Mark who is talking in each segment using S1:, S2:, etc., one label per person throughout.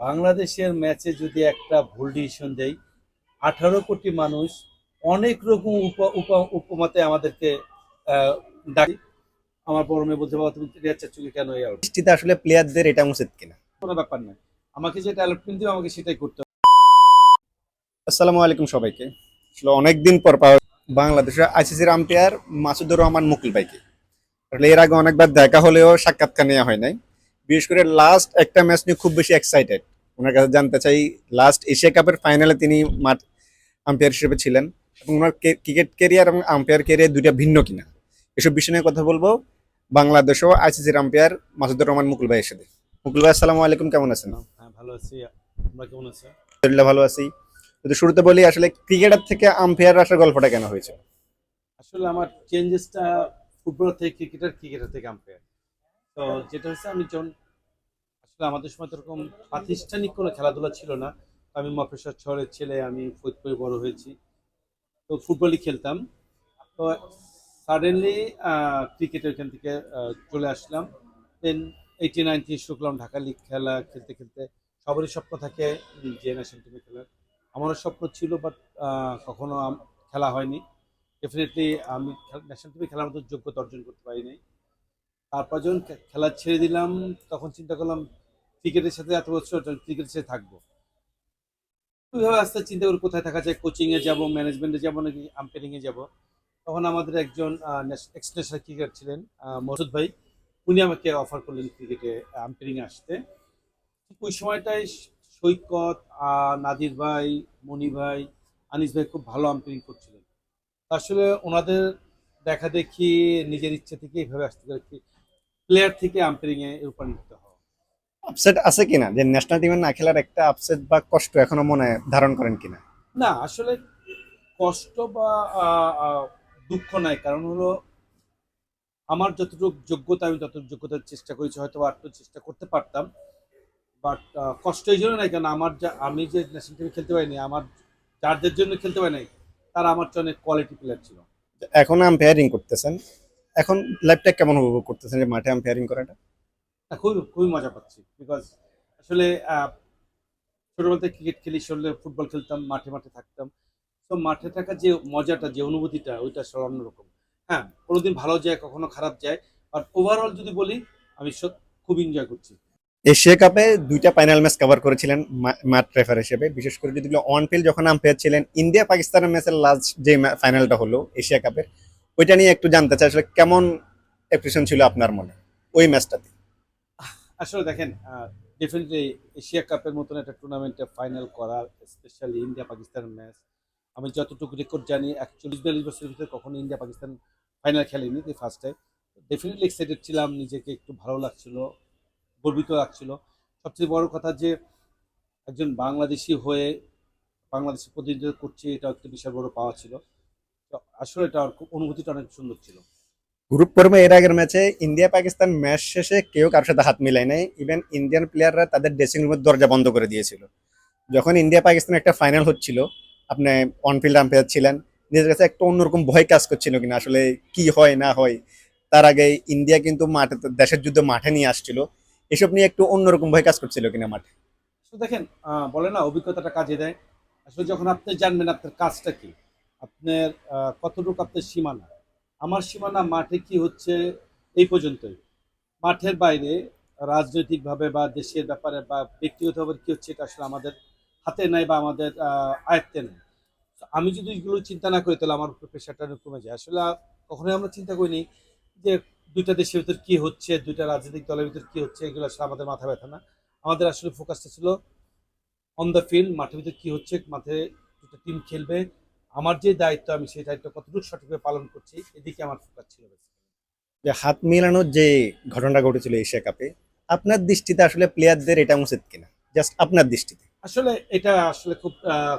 S1: বাংলাদেশের ম্যাচে যদি একটা ভুল ডিসিশন দেই আঠারো কোটি মানুষ অনেক রকম উপ উপ উপমাতে আমাদেরকে ডাকি। আমার বড় মেয়ে বলতে বাবা তুমি রিয়াজ চাচুকে কেন এই আউট
S2: দৃষ্টিতে আসলে প্লেয়ারদের এটা উচিত কিনা?
S1: কোনো ব্যাপার নয়। আমাকে যেটা অ্যালটমেন্ট দিবে আমাকে সেটাই করতে হবে।
S2: আসসালামু আলাইকুম সবাইকে। আসলে অনেকদিন পর পাওয়া বাংলাদেশের আইসিসির আম্পায়ার মাসুদুর রহমান মুকুল ভাইকে। আসলে এর আগে অনেকবার দেখা হলেও সাক্ষাৎকার নেওয়া হয় নাই। বিশেষ করে লাস্ট একটা ম্যাচ নিয়ে খুব বেশি এক্সাইটেড ওনার কাছে জানতে চাই লাস্ট এশিয়া কাপের ফাইনালে তিনি মাঠ আম্পায়ার হিসেবে ছিলেন এবং ওনার ক্রিকেট কেরিয়ার এবং আম্পায়ার কেরিয়ার দুইটা ভিন্ন কিনা? এসব বিষয় নিয়ে কথা বলব। বাংলাদেশও আইসিসির আম্পায়ার মাসুদুর রহমান মুকুল ভাইয়ের সাথে। মুকুল ভাই আসসালামু আলাইকুম কেমন আছেন?
S1: হ্যাঁ ভালো আছি। কেমন আছো?
S2: আলহামদুলিল্লাহ ভালো আছি। যদি শুরুতে বলি আসলে ক্রিকেটার থেকে আম্পায়ার আসার গল্পটা কেন হয়েছে?
S1: আসলে আমার চেঞ্জেসটা ফুটবল থেকে ক্রিকেটার ক্রিকেটার থেকে আম্পায়ার তো যেটা হচ্ছে আমি যখন আসলে আমাদের সময় তো এরকম প্রাতিষ্ঠানিক কোনো খেলাধুলা ছিল না। আমি মফেশ্বর শহরের ছেলে, আমি ফরিদপুরে বড় হয়েছি। তো ফুটবলই খেলতাম। তো সাডেনলি ক্রিকেটের এখান থেকে চলে আসলাম। দেন এইটি নাইনটি শুকলাম ঢাকা লিগ খেলা, খেলতে খেলতে। সবারই স্বপ্ন থাকে যে ন্যাশনাল টিমে খেলার। আমারও স্বপ্ন ছিল বাট কখনো খেলা হয়নি। ডেফিনেটলি আমি ন্যাশনাল টিমে খেলার মতো যোগ্যতা অর্জন করতে পারিনি। তারপর যখন খেলা ছেড়ে দিলাম, তখন চিন্তা করলাম ক্রিকেটের সাথে এত বছর ক্রিকেটের সাথে থাকব। ওইভাবে আস্তে চিন্তা করি কোথায় থাকা যায় কোচিংয়ে যাব ম্যানেজমেন্টে যাব নাকি আম্পায়ারিংয়ে যাব? তখন আমাদের একজন এক্স ন্যাশনাল ক্রিকেট ছিলেন মসুদ ভাই। উনি আমাকে অফার করলেন ক্রিকেটে আম্পায়ারিংয়ে আসতে। ওই সময়টায় সৈকত নাদির ভাই মনি ভাই, আনিস ভাই খুব ভালো আম্পায়ারিং করছিলেন। আসলে ওনাদের দেখা দেখি নিজের ইচ্ছে থেকে এইভাবে আসতে পারে প্লেয়ার থেকে আম্পায়ারিং এ রূপান্তরিত হওয়া।
S2: আপসেট আছে কিনা? যে ন্যাশনাল টিমে না খেলার একটা আপসেট বা কষ্ট এখনও মনে ধারণ করেন কিনা?
S1: না আসলে কষ্ট বা দুঃখ নাই। কারণ হলো আমার যতটুকু যোগ্যতা আমি ততটুকু যোগ্যতার চেষ্টা করেছি হয়তো আর একটু চেষ্টা করতে পারতাম। বাট কষ্ট এই জন্য নাই কারণ আমার যা আমি যে ন্যাশনাল টিমে খেলতে পারিনি আমার যাদের জন্য খেলতে পারি নাই তারা আমার চেয়ে অনেক কোয়ালিটি প্লেয়ার ছিল।
S2: এখন আম্পায়ারিং করতেছেন। এখন লাইফটা কেমন উপভোগ করতেছেন যে মাঠে আম্পায়ারিং করাটা?
S1: খুবই খুবই মজা পাচ্ছি। বিকজ আসলে আহ, ছোটবেলাতে ক্রিকেট খেলি শরীরে ফুটবল খেলতাম মাঠে মাঠে থাকতাম। তো মাঠে থাকার যে মজাটা যে অনুভূতিটা ওইটা আসলে অন্যরকম হ্যাঁ কোনোদিন ভালো যায় কখনো খারাপ যায় বাট ওভারঅল যদি বলি আমি খুব এনজয় করছি।
S2: এশিয়া কাপে দুইটা ফাইনাল ম্যাচ কভার করেছিলেন মা- মাঠ রেফার হিসেবে। বিশেষ করে যদি অন ফিল্ড যখন আম্পায়ার ছিলেন ইন্ডিয়া পাকিস্তানের ম্যাচের লাস্ট যে ফাইনালটা হলো এশিয়া কাপের ওইটা নিয়ে একটু জানতে চাই আসলে কেমন এপ্রিসিয়েশন ছিল আপনার মনে? ওই ম্যাচটাতে
S1: আসলে দেখেন ডেফিনেটলি এশিয়া কাপের মতন একটা টুর্নামেন্টে ফাইনাল করা স্পেশালি ইন্ডিয়া পাকিস্তান ম্যাচ আমি যতটুকু রেকর্ড জানি একচল্লিশ বিয়াল্লিশ বছরের ভিতরে কখনো ইন্ডিয়া পাকিস্তান ফাইনাল খেলেনি ফার্স্ট টাইম ডেফিনেটলি এক্সাইটেড ছিলাম, নিজেকে একটু ভালো লাগছিল, গর্বিত লাগছিল। সবচেয়ে বড় কথা যে, একজন বাংলাদেশি হয়ে বাংলাদেশে প্রতিনিধিত্ব করছি এটা একটা বিশাল বড় পাওয়া ছিল। আসলে এটা অনুভূতিটা অনেক সুন্দর ছিল।
S2: গ্রুপ পর্বে এর আগের ম্যাচে ইন্ডিয়া পাকিস্তান ম্যাচ শেষে কেউ কারোর সাথে হাত মিলাই নাই। ইভেন ইন্ডিয়ান প্লেয়াররা তাদের ড্রেসিং রুমের দরজা বন্ধ করে দিয়েছিল। যখন ইন্ডিয়া পাকিস্তান একটা ফাইনাল হচ্ছিল, আপনি অনফিল্ড আম্পায়ার ছিলেন, নিজের কাছে একটা অন্যরকম ভয় কাজ করছিল কিনা, আসলে কি হয়, না হয়। তার আগে ইন্ডিয়া কিন্তু মাঠে, দেশের যুদ্ধ মাঠে নিয়ে আসছিল। এসব নিয়ে একটু অন্যরকম ভয় কাজ করছিল কিনা মাঠে।
S1: দেখেন বলে না, অভিজ্ঞতাটা কাজে দেয়। আসলে যখন আপনি জানবেন আপনার কাজটা কি, আপনার কতটুকু আপনার সীমানা আমার সীমানা মাঠে কি হচ্ছে এই পর্যন্তই। মাঠের বাইরে রাজনৈতিকভাবে বা দেশের ব্যাপারে বা ব্যক্তিগতভাবে কী হচ্ছে এটা আসলে আমাদের হাতে নাই বা আমাদের আয়ত্তে নেই। আমি যদি এগুলো চিন্তা না করি তাহলে আমার উপর প্রেশারটা কমে যায়। আসলে কখনোই আমরা চিন্তা করিনি যে দুইটা দেশের ভিতর কী হচ্ছে, দুইটা রাজনৈতিক দলের ভিতর কী হচ্ছে, এগুলো আসলে আমাদের মাথা ব্যথা না। আমাদের আসলে ফোকাসটা ছিল অন দ্য ফিল্ড মাঠের ভিতরে কী হচ্ছে, মাঠে দুটো টিম খেলবে আমার যে দায়িত্ব আমি সেই দায়িত্ব কতটুকু সঠিকভাবে পালন করছি এদিকে আমার ফোকাস ছিল
S2: যে হাত মিলানোর যে ঘটনাটা ঘটেছিল এশিয়া কাপে আপনার দৃষ্টিতে আসলে প্লেয়ারদের এটা উচিত কিনা? জাস্ট আপনার দৃষ্টিতে।
S1: আসলে এটা আসলে খুব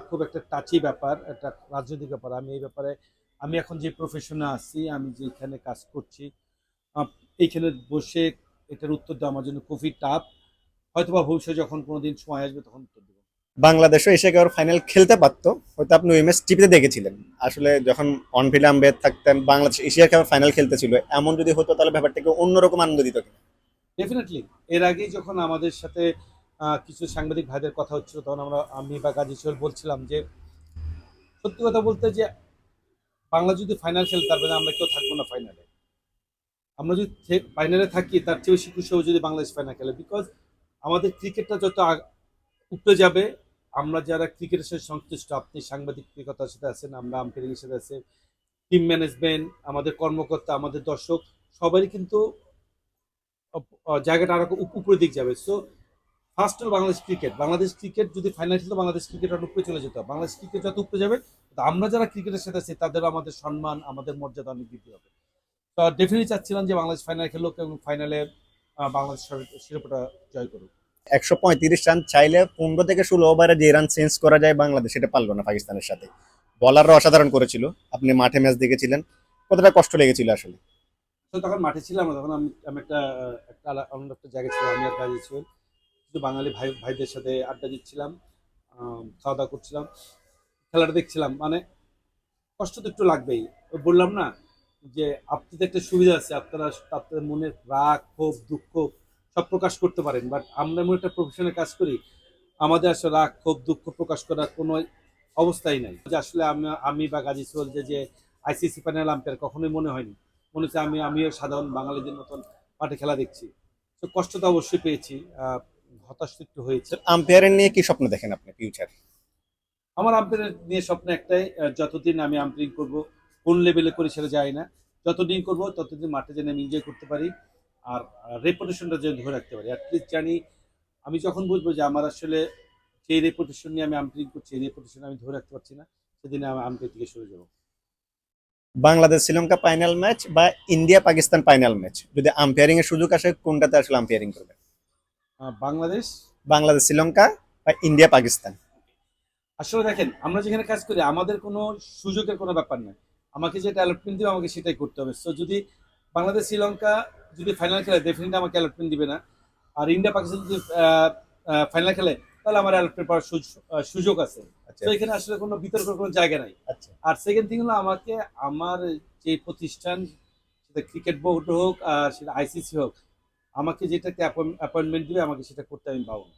S1: খুব একটা টাচি ব্যাপার একটা রাজনৈতিক ব্যাপার। আমি এই ব্যাপারে আমি এখন যে প্রফেশনে আছি আমি যেখানে কাজ করছি এইখানে বসে এটার উত্তর দেওয়া আমার জন্য খুবই টাফ হয়তো বা ভবিষ্যতে যখন কোনোদিন সময় আসবে তখন উত্তর দেবো।
S2: বাংলাদেশও এশিয়া কাপের ফাইনাল খেলতে পারতো, হয়তো আপনি ওই ম্যাচ টিভিতে দেখেছিলেন। আসলে যখন অনফিল্ড আম্বেদ থাকতেন, বাংলাদেশ এশিয়া কাপের ফাইনাল খেলতে ছিল এমন যদি হতো, তাহলে ব্যাপারটাকে অন্যরকম আনন্দ দিত
S1: ডেফিনেটলি এর আগে যখন আমাদের সাথে কিছু সাংবাদিক ভাইদের কথা হচ্ছিল, তখন আমরা, আমি বা গাজী সোহেল বলছিলাম যে, সত্যি কথা বলতে যে, বাংলা যদি ফাইনাল খেলে তারপরে আমরা কেউ থাকব না ফাইনালে আমরা যদি ফাইনালে থাকি, তার চেয়ে বেশি খুশি হব যদি বাংলাদেশ ফাইনাল খেলে বিকজ আমাদের ক্রিকেটটা যত উপরে যাবে। আমরা যারা ক্রিকেটের সাথে সংশ্লিষ্ট, আপনি সাংবাদিকতার সাথে আছেন, আমরা আম্পায়ারিং এর সাথে আছে টিম ম্যানেজমেন্ট আমাদের কর্মকর্তা, আমাদের দর্শক, সবারই কিন্তু জায়গাটা আরও উপরের দিক যাবে। সো ফার্স্ট হল বাংলাদেশ ক্রিকেট। বাংলাদেশ ক্রিকেট যদি ফাইনাল খেলতো বাংলাদেশ ক্রিকেট আর উপরে চলে যেত, বাংলাদেশ ক্রিকেট যত উপরে যাবে আমরা যারা ক্রিকেটের সাথে আছি তাদের আমাদের সম্মান, আমাদের মর্যাদা অনেক বৃদ্ধি হবে। তো ডেফিনেটলি চাচ্ছিলাম যে বাংলাদেশ ফাইনাল খেলুক এবং ফাইনালে বাংলাদেশ শিরো- শিরোপাটা জয় করুক।
S2: একশো পঁয়ত্রিশ রান চাইলে পনেরো থেকে ষোলো ওভারে যে রান চেঞ্জ করা যায় বাংলাদেশ, সেটা পারল না পাকিস্তানের সাথে। বলাররা অসাধারণ করেছিল। আপনি মাঠে ম্যাচ দেখেছিলেন। কতটা কষ্ট লেগেছিল আসলে?
S1: তখন মাঠে ছিলাম না, তখন আমি আমি একটা একটা অন্য একটা জায়গায় ছিলাম, আমি আর কাজে ছিলাম কিছু বাঙালি ভাই, ভাইদের সাথে আড্ডা দিচ্ছিলাম খাওয়া দাওয়া করছিলাম, খেলাটা দেখছিলাম। মানে কষ্ট তো একটু লাগবেই। বললাম না যে, আপনাদের একটা সুবিধা আছে, আপনারা, আপনাদের মনের রাগ, ক্ষোভ, দুঃখ সব প্রকাশ করতে পারেন। বাট আমরা এমন একটা প্রফেশনে কাজ করি আমাদের আসলে রাগ ক্ষোভ দুঃখ প্রকাশ করার কোনো অবস্থাই নাই। যে আসলে আমি আমি বা গাজী সোহেল যে যে আইসিসি প্যানেল আম্পায়ার কখনোই মনে হয়নি। মনে হচ্ছে আমি আমিও সাধারণ বাঙালিদের মতন মাঠে খেলা দেখছি। তো কষ্ট তো অবশ্যই পেয়েছি হতাশ একটু হয়েছে।
S2: আম্পায়ারের নিয়ে কি স্বপ্ন দেখেন আপনি ফিউচার
S1: আমার আম্পায়ারের নিয়ে স্বপ্ন একটাই যতদিন আমি আম্পায়ারিং করব কোন লেভেলে করে সেটা যায় না। যতদিন করব ততদিন মাঠে যেন আমি এনজয় করতে পারি। আর রেপুটেশনটা যেন ধরে রাখতে পারি। অ্যাটলিস্ট জানি আমি যখন বুঝব যে আমার আসলে সেই রেপুটেশন নিয়ে আমি আম্পায়ারিং করছি এই রেপুটেশন আমি ধরে রাখতে পারছি না সেদিন আমি আম্পায়ার থেকে সরে যাব।
S2: বাংলাদেশ শ্রীলঙ্কা ফাইনাল ম্যাচ বা ইন্ডিয়া পাকিস্তান ফাইনাল ম্যাচ যদি আম্পায়ারিং এর সুযোগ আসে কোনটাতে আসলে আম্পায়ারিং করবে
S1: বাংলাদেশ?
S2: বাংলাদেশ শ্রীলঙ্কা বা ইন্ডিয়া পাকিস্তান
S1: আসলে দেখেন আমরা যেখানে কাজ করি আমাদের কোনো সুযোগের কোনো ব্যাপার নাই আমাকে যেটা অ্যালটমেন্ট দিবে আমাকে সেটাই করতে হবে। সো যদি বাংলাদেশ শ্রীলঙ্কা যদি ফাইনাল খেলে ডেফিনেটলি আমাকে অ্যালটমেন্ট দিবে না। আর ইন্ডিয়া পাকিস্তান যদি ফাইনাল খেলে তাহলে আমার অ্যালটমেন্ট পাওয়ার সুযোগ আছে।
S2: আচ্ছা।
S1: তো এখানে আসলে কোনো বিতর্কের কোনো জায়গা নাই।
S2: আচ্ছা।
S1: আর সেকেন্ড থিং হলো আমাকে আমার যে প্রতিষ্ঠান সেটা ক্রিকেট বোর্ড হোক আর সেটা আইসিসি হোক আমাকে যেটাকে অ্যাপয়েন্টমেন্ট দিবে আমাকে সেটা করতে আমি পাবো না।